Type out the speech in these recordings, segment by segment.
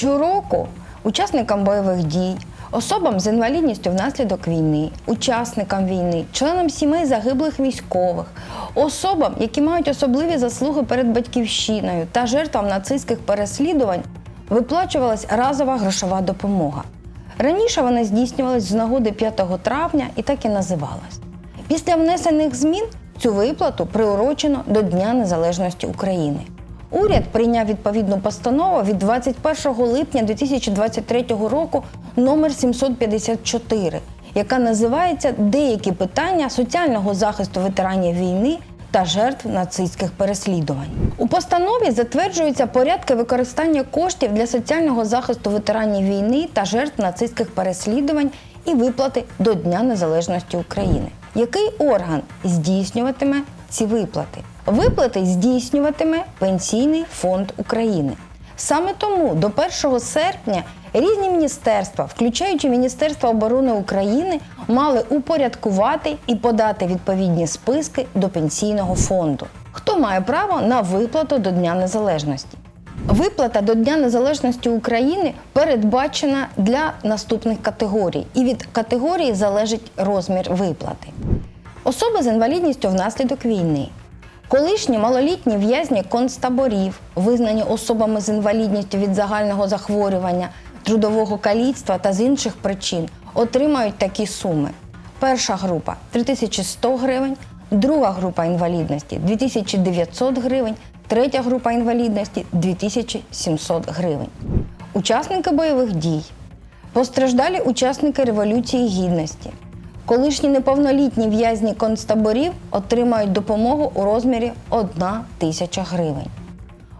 Щороку учасникам бойових дій, особам з інвалідністю внаслідок війни, учасникам війни, членам сімей загиблих військових, особам, які мають особливі заслуги перед батьківщиною та жертвам нацистських переслідувань, виплачувалась разова грошова допомога. Раніше вона здійснювалась з нагоди 5 травня і так і називалась. Після внесених змін цю виплату приурочено до Дня Незалежності України. Уряд прийняв відповідну постанову від 21 липня 2023 року номер 754, яка називається Деякі питання соціального захисту ветеранів війни та жертв нацистських переслідувань. У постанові затверджуються порядки використання коштів для соціального захисту ветеранів війни та жертв нацистських переслідувань і виплати до Дня Незалежності України. Який орган здійснюватиме ці виплати? Виплати здійснюватиме Пенсійний фонд України. Саме тому до 1 серпня різні міністерства, включаючи Міністерство оборони України, мали упорядкувати і подати відповідні списки до пенсійного фонду. Хто має право на виплату до Дня Незалежності? Виплата до Дня Незалежності України передбачена для наступних категорій, і від категорії залежить розмір виплати. Особи з інвалідністю внаслідок війни, колишні малолітні в'язні концтаборів, визнані особами з інвалідністю від загального захворювання, трудового каліцтва та з інших причин, отримають такі суми. Перша група 3100 гривень, друга група інвалідності 2900 гривень, третя група інвалідності 2700 гривень. Учасники бойових дій, постраждалі учасники Революції Гідності. Колишні неповнолітні в'язні концтаборів отримають допомогу у розмірі 1 тисяча гривень.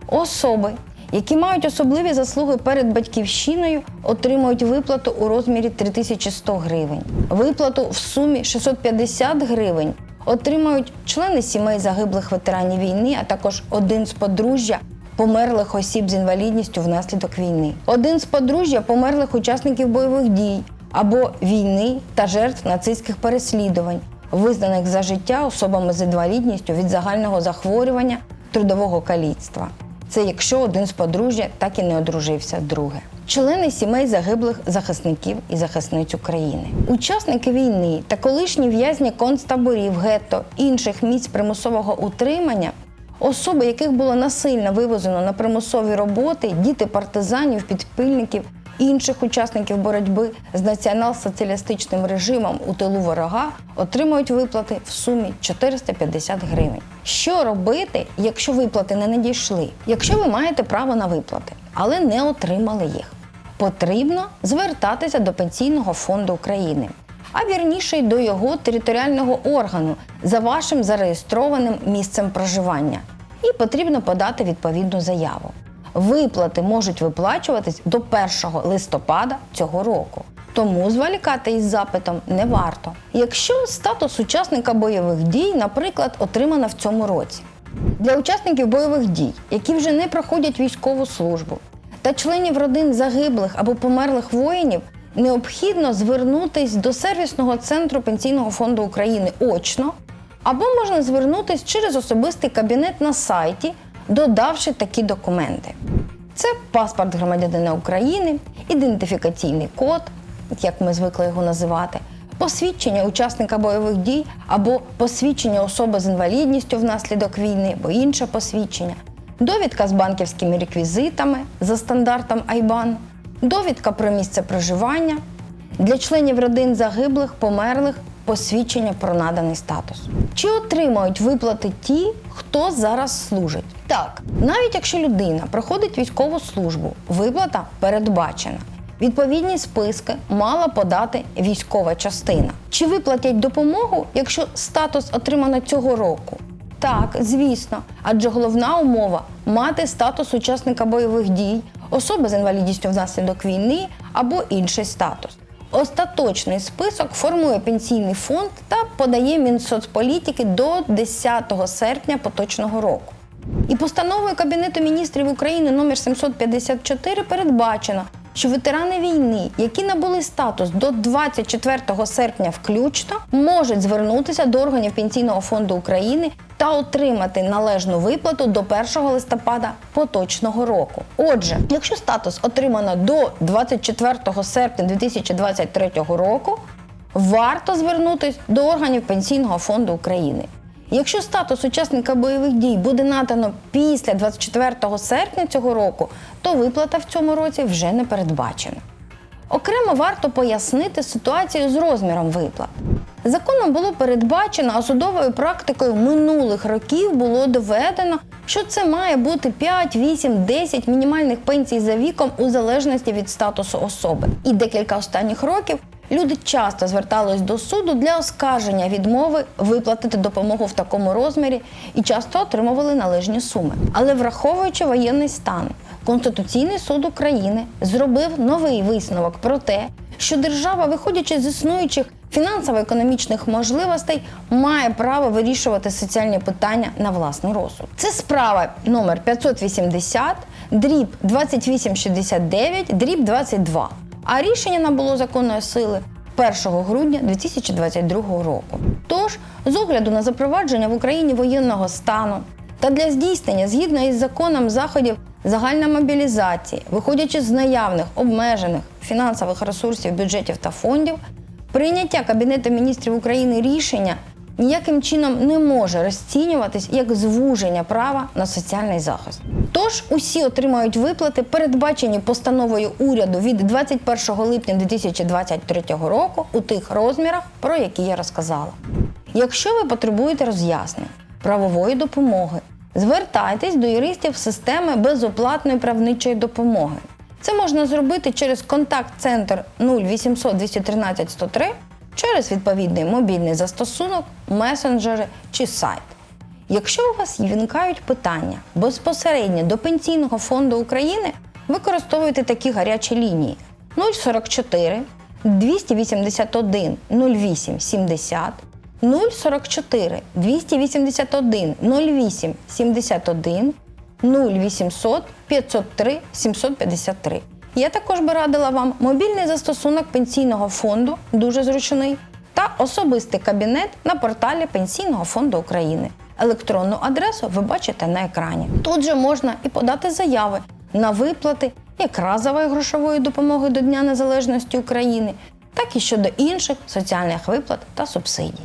Особи, які мають особливі заслуги перед батьківщиною, отримують виплату у розмірі 3100 гривень. Виплату в сумі 650 гривень отримають члени сімей загиблих ветеранів війни, а також один з подружжя померлих осіб з інвалідністю внаслідок війни, один з подружжя померлих учасників бойових дій або війни та жертв нацистських переслідувань, визнаних за життя особами з інвалідністю від загального захворювання трудового каліцтва. Це якщо один з подружжя так і не одружився друге. Члени сімей загиблих захисників і захисниць України, учасники війни та колишні в'язні концтаборів, гетто, інших місць примусового утримання, особи, яких було насильно вивезено на примусові роботи, діти партизанів, підпильників, інших учасників боротьби з націонал-соціалістичним режимом у тилу ворога, отримують виплати в сумі 450 гривень. Що робити, якщо виплати не надійшли? Якщо ви маєте право на виплати, але не отримали їх, потрібно звертатися до Пенсійного фонду України. А вірніше й до його територіального органу за вашим зареєстрованим місцем проживання. І потрібно подати відповідну заяву. Виплати можуть виплачуватись до 1 листопада цього року. Тому зволікати із запитом не варто. Якщо статус учасника бойових дій, наприклад, отримано в цьому році. Для учасників бойових дій, які вже не проходять військову службу, та членів родин загиблих або померлих воїнів, необхідно звернутись до сервісного центру Пенсійного фонду України очно, або можна звернутись через особистий кабінет на сайті, додавши такі документи. Це паспорт громадянина України, ідентифікаційний код, як ми звикли його називати, посвідчення учасника бойових дій або посвідчення особи з інвалідністю внаслідок війни, або інше посвідчення, довідка з банківськими реквізитами за стандартом IBAN, довідка про місце проживання, для членів родин загиблих, померлих посвідчення про наданий статус. Чи отримають виплати ті, хто зараз служить? Так, навіть якщо людина проходить військову службу, виплата передбачена. Відповідні списки мала подати військова частина. Чи виплатять допомогу, якщо статус отримано цього року? Так, звісно, адже головна умова мати статус учасника бойових дій, особи з інвалідністю внаслідок війни або інший статус. Остаточний список формує пенсійний фонд та подає Мінсоцполітики до 10 серпня поточного року. І постановою Кабінету міністрів України номер 754 передбачено, що ветерани війни, які набули статус до 24 серпня включно, можуть звернутися до органів Пенсійного фонду України та отримати належну виплату до 1 листопада поточного року. Отже, якщо статус отримано до 24 серпня 2023 року, варто звернутися до органів Пенсійного фонду України. Якщо статус учасника бойових дій буде надано після 24 серпня цього року, то виплата в цьому році вже не передбачена. Окремо варто пояснити ситуацію з розміром виплат. Законом було передбачено, а судовою практикою минулих років було доведено, що це має бути 5, 8, 10 мінімальних пенсій за віком у залежності від статусу особи. І декілька останніх років люди часто звертались до суду для оскарження відмови виплатити допомогу в такому розмірі і часто отримували належні суми. Але враховуючи воєнний стан, Конституційний суд України зробив новий висновок про те, що держава, виходячи з існуючих фінансово-економічних можливостей, має право вирішувати соціальні питання на власний розсуд. Це справа номер 580, дріб 2869, дріб 22. А рішення набуло законної сили 1 грудня 2022 року. Тож, з огляду на запровадження в Україні воєнного стану та для здійснення згідно із законом заходів загальної мобілізації, виходячи з наявних обмежених фінансових ресурсів, бюджетів та фондів, прийняття Кабінету міністрів України рішення ніяким чином не може розцінюватись як звуження права на соціальний захист. Тож усі отримають виплати, передбачені постановою уряду від 21 липня 2023 року у тих розмірах, про які я розказала. Якщо ви потребуєте роз'яснень, правової допомоги, звертайтесь до юристів системи безоплатної правничої допомоги. Це можна зробити через контакт-центр 0800 213 103, через відповідний мобільний застосунок, месенджери чи сайт. Якщо у вас виникають питання безпосередньо до Пенсійного фонду України, використовуйте такі гарячі лінії 044 281 08 70 044 281 08 71 0800 503 753. Я також би радила вам мобільний застосунок пенсійного фонду, дуже зручний, та особистий кабінет на порталі Пенсійного фонду України. Електронну адресу ви бачите на екрані. Тут же можна і подати заяви на виплати як разової грошової допомоги до Дня Незалежності України, так і щодо інших соціальних виплат та субсидій.